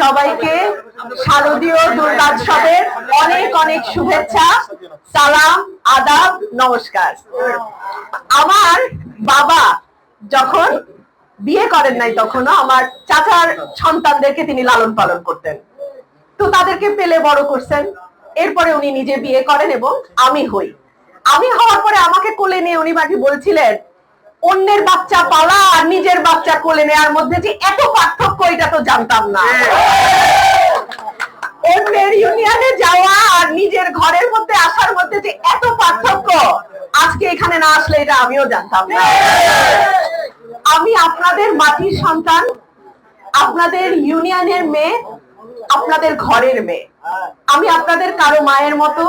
সবাইকে শারদীয় দুর্গোৎসবের অনেক অনেক শুভেচ্ছা, সালাম, আদাব, নমস্কার। আমার বাবা যখন বিয়ে করেন নাই তখনও আমার চাচার সন্তানদেরকে তিনি লালন পালন করতেন। তো তাদেরকে পেলে বড় করছেন। এরপরে উনি নিজে বিয়ে করেন এবং আমি হই। আমি হওয়ার পরে আমাকে কোলে নিয়ে উনি বাকি বলছিলেন, অন্যের বাচ্চা পালা আর নিজের বাচ্চা কোলে নেওয়ার মধ্যে যে এত পার্থক্য, এটা তো জানতাম না। অন্যের ইউনিয়নে যাওয়া আর নিজের ঘরের মধ্যে আসার মধ্যে যে এত পার্থক্য, আজকে এখানে না আসলে এটা আমিও জানতাম না। আমি আপনাদের মাটির সন্তান, আপনাদের ইউনিয়নের মেয়ে, আপনাদের ঘরের মেয়ে। আমি আপনাদের কারও মায়ের মতো,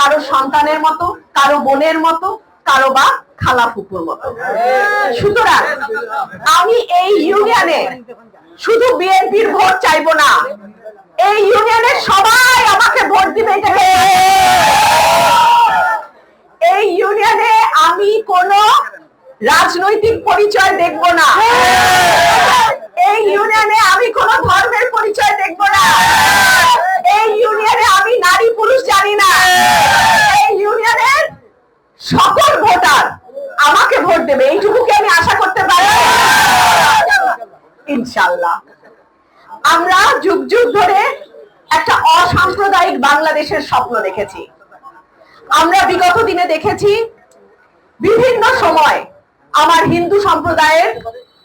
কারও সন্তানের মতো, কারও বোনের মতো, কারও বা খালা ফুপুর মতো। সুতরাং আমি এই ইউনিয়নে শুধু বিএনপির ভোট চাইব না, এই ইউনিয়নের সবাই আমাকে ভোট দিবে এই ইউনিয়নে আমি কোনো রাজনৈতিক পরিচয় দেখব না। এই ইউনিয়নে আমি কোন ধর্মের পরিচয় দেখব না। এই ইউনিয়নে আমি নারী পুরুষ জানি না। এই ইউনিয়নের সকল ভোটার আমাকে ভোট দেবে। এইটুকু কি আমি আশা করতে পারি? ইনশাল্লাহ আমরা যুগ যুগ ধরে একটা অসাম্প্রদায়িক বাংলাদেশের স্বপ্ন দেখেছি। আমরা বিগত দিনে দেখেছি বিভিন্ন সময় আমার হিন্দু সম্প্রদায়ের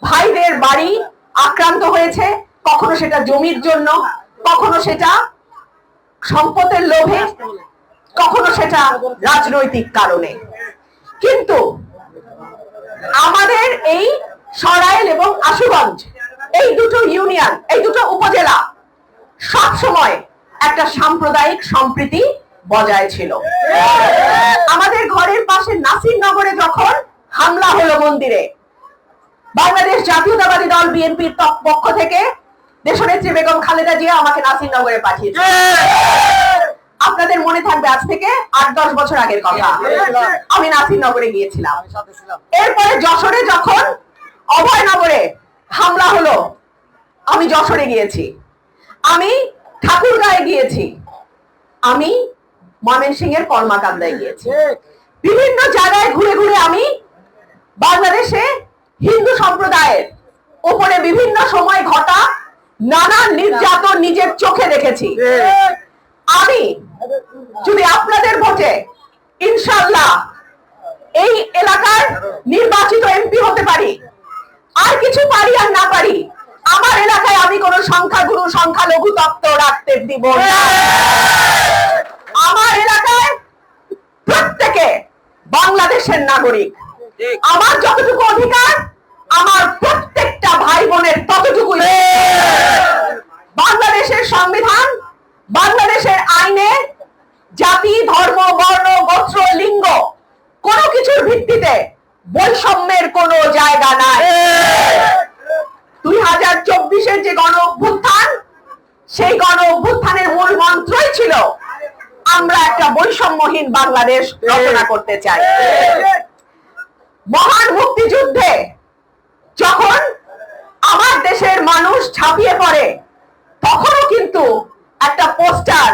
ভাইদের বাড়ি আক্রান্ত হয়েছে, কখনো সেটা জমির জন্য, কখনো সেটা সম্পদের লোভে, কখনো সেটা রাজনৈতিক কারণে। কিন্তু আমাদের এই সরাইল এবং আশুগঞ্জ, এই দুটো ইউনিয়ন, এই দুটো উপজেলা সব সময় একটা সাম্প্রদায়িক সম্প্রীতি বজায় ছিল। আমাদের ঘরের পাশে নাসিরনগরে যখন হামলা হলো মন্দিরে বাংলাদেশ জাতীয়তাবাদী দল বিএনপির পক্ষ থেকে দেশনেত্রী বেগম খালেদা জিয়া আমাকে নাসিরনগরে পাঠিয়েছে। আপনাদের মনে থাকবে আজ থেকে আট দশ বছর আগের কথা। আমি নাসিরনগরে গিয়েছিলাম। এরপরে যশোরে যখন অভয়নগরে হামলা হলো আমি যশোরে গিয়েছি। আমি ঠাকুরগাঁয়ে গিয়েছি। আমি ময়মনসিংহ এর কর্মাকান্দায় গিয়েছি। বিভিন্ন জায়গায় ঘুরে ঘুরে আমি বাংলাদেশে সম্প্রদায়ের উপরে বিভিন্ন সময় ঘটা নানা নির্যাতন নিজের চোখে দেখেছি। আমি যদি আপনাদের ভোটে ইনশাল্লাহ এই এলাকার নির্বাচিত এমপি হতে পারি আর কিছু পারি আর না পারি আমার এলাকায় আমি কোন সংখ্যাগুরু সংখ্যালঘু তত্ত্ব রাখতে দিব না। আমার এলাকায় প্রত্যেকে বাংলাদেশের নাগরিক। আমার যতটুকু অধিকার আমরা একটা বৈষম্যহীন বাংলাদেশ রচনা করতে চাই। মহান মুক্তিযুদ্ধে যখন আমার দেশের মানুষ ছাপিয়ে পড়ে তখনও কিন্তু একটা পোস্টার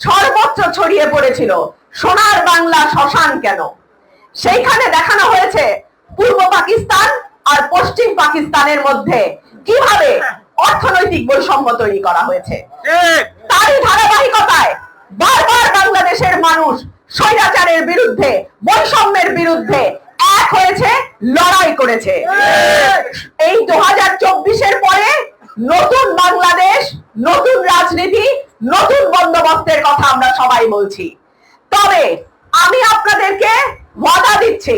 সর্বত্র ছড়িয়ে পড়েছিল সোনার বাংলা শ্মশান কেন? সেইখানে দেখানো হয়েছে পূর্ব পাকিস্তান আর পশ্চিম পাকিস্তানের মধ্যে কীভাবে অর্থনৈতিক বৈষম্য তৈরি করা হয়েছে। তারই ধারাবাহিকতায় বারবার বাংলাদেশের মানুষ স্বৈরাচারের বিরুদ্ধে, বৈষম্যের বিরুদ্ধে এক হয়েছে, লড়াই করেছে। এই দু হাজার চব্বিশের পরে নতুন বাংলাদেশ, নতুন রাজনীতি, নতুন বন্দোবস্তের কথা আমরা সবাই বলছি। তবে আমি আপনাদেরকে ওয়াদা দিচ্ছি,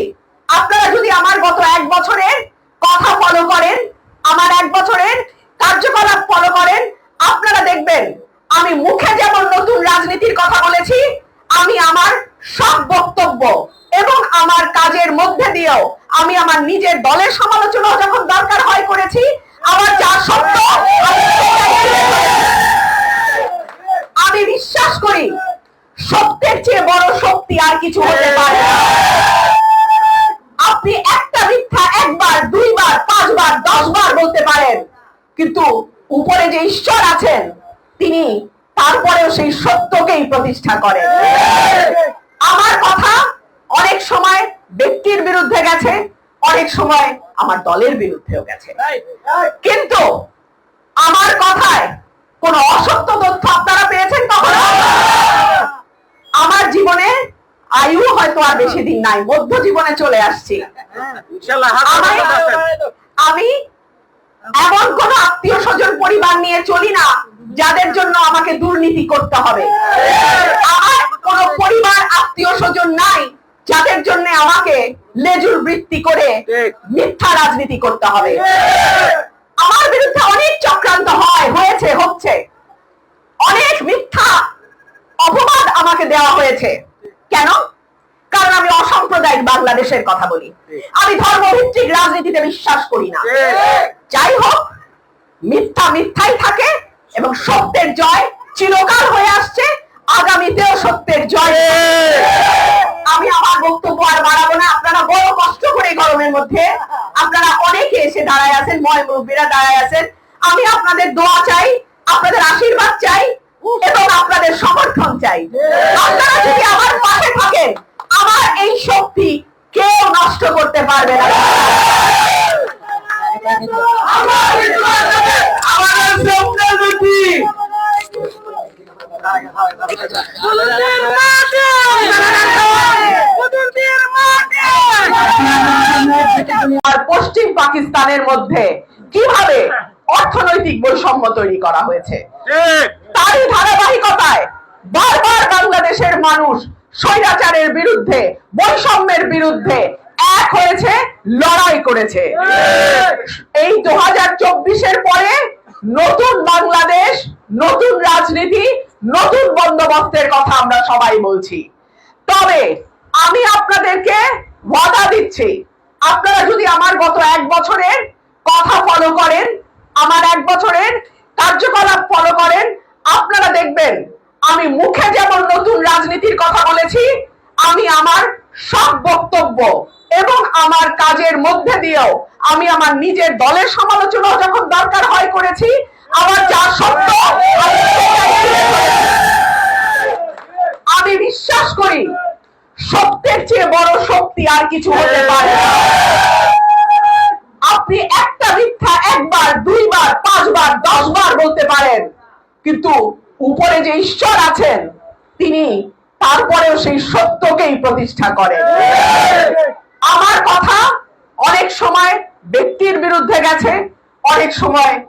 আপনারা যদি আমার গত এক বছরের কথা ফলো করেন, আমার এক বছরের কার্যকলাপ ফলো করেন, আপনারা দেখবেন আমি মুখে যেমন নতুন রাজনীতির কথা বলেছি, আমি আমার সব বক্তব্য এবং আমার কাজের মধ্যে দিয়েও আমি আমার নিজের দলের সমালোচনা যখন দরকার হয় করেছি, আমার যা সত্য, আমি বিশ্বাস করি, সত্যের চেয়ে বড় শক্তি আর কিছু হতে পারে আপনি একটা মিথ্যা একবার, দুইবার, পাঁচবার, দশবার বলতে পারেন, কিন্তু উপরে যে ঈশ্বর আছেন তিনি তারপরেও সেই সত্যকেই প্রতিষ্ঠা করেন। আমার কথা অনেক সময় ব্যক্তির বিরুদ্ধে গেছে অনেক সময় আমার দলের বিরুদ্ধেও গেছে। কিন্তু আমার কথায় কোন অসত্য তথ্য আপনারা পেয়েছেন কখনো? আমার জীবনে আয়ু হয়তো আর বেশি দিন নাই মধ্য জীবনে চলে আসছি। আমি আমি এমন কোন আত্মীয় স্বজন পরিবার নিয়ে চলি না যাদের জন্য আমাকে দুর্নীতি করতে হবে। আমার কোন পরিবার আত্মীয় স্বজন নাই যাদের জন্য আমাকে লেজুর বৃত্তি করে মিথ্যা রাজনীতি করতে হবে। আমার বিরুদ্ধে অনেক চক্রান্ত হয় হয়েছে হচ্ছে। অনেক মিথ্যা অপবাদ আমাকে দেওয়া হয়েছে। কেন? কারণ আমি অসাম্প্রদায়িক বাংলাদেশের কথা বলি। আমি ধর্মভিত্তিক রাজনীতিতে বিশ্বাস করি না। যাই হোক মিথ্যা মিথ্যাই থাকে এবং সত্যের জয় চিরকাল হয়ে আসছে। আগামীতেও সত্যের জয়। আমি আমার বক্তব্য আর বাড়াবো না। আপনারা বড় কষ্ট করে গরমের মধ্যে আপনারা অনেকে এসে দাঁড়ায় আছেন ময় মুরব্বীরা দাঁড়ায় আছেন। আমি আপনাদের দোয়া চাই আপনাদের আশীর্বাদ চাই এবং আপনাদের সমর্থন চাই। আপনারা যদি আমার পাশে থাকেন আমার এই শক্তি কেউ নষ্ট করতে পারবে না। আর পশ্চিম পাকিস্তানের মধ্যে কীভাবে অর্থনৈতিক বৈষম্য তৈরি করা হয়েছে? তারই ধারাবাহিকতায় বারবার বাংলাদেশের মানুষ স্বৈরাচারের বিরুদ্ধে বৈষম্যের বিরুদ্ধে এক হয়েছে লড়াই করেছে। এই দু হাজার চব্বিশের পরে নতুন বাংলাদেশ নতুন রাজনীতি নতুন বন্দোবস্তের কথা আমরা সবাই বলছি। তবে আমি আপনাদেরকে ওয়াদা দিচ্ছি। আপনারা যদি আমার গত এক বছরের কথা ফলো করেন, আমার এক বছরের কার্যকলাপ ফলো করেন, আপনারা দেখবেন আমি মুখে যেমন নতুন রাজনীতির কথা বলেছি, আমি আমার সব বক্তব্য এবং আমার কাজের মধ্যে দিয়েও আমি আমার নিজের দলের সমালোচনা যখন দরকার হয় করেছি আমার যা সত্য আমি সেটাই তুলে ধরেছি। আমি বিশ্বাস করি সত্যের চেয়ে বড় শক্তি আর কিছু হতে পারে। আপনি একটা মিথ্যা একবার, দুইবার, পাঁচবার, দশবার বলতে পারেন। কিন্তু উপরে যে ঈশ্বর আছেন, তিনি তারপরেও সেই সত্যকেই প্রতিষ্ঠা করেন। আমার কথা অনেক সময় ব্যক্তির বিরুদ্ধে গেছে, অনেক সময়